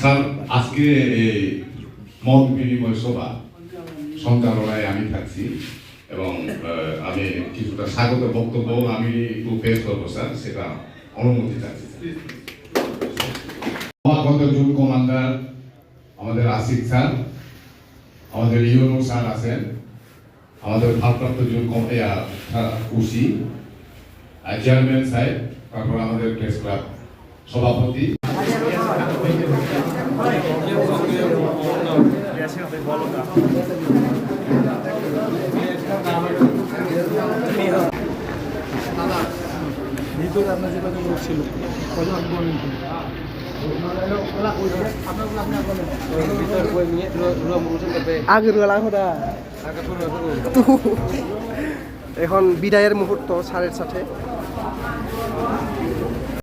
Sir, আজকে এই মত বিনিময় সভা সঞ্চালনায় আমি থাকছি এবং আমি কিছুটা স্বাগত বক্তব্য আমি একটু পেশ করব, স্যার, সেটা অনুমতি চাচ্ছি মহাকন্দ জুন কমান্ডার, আমাদের আসিফ স্যার, আমাদের ইউনো স্যার আছেন, আমাদের ভারপ্রাপ্ত জুন খুশি চেয়ারম্যান সাহেব, তারপর আমাদের প্রেস ক্লাব সভাপতি। ভিতরে আপনার যোগাযোগ ছিল আগের বেলা কথা এখন বিদায়ের মুহূর্ত সাড়ের সাথে।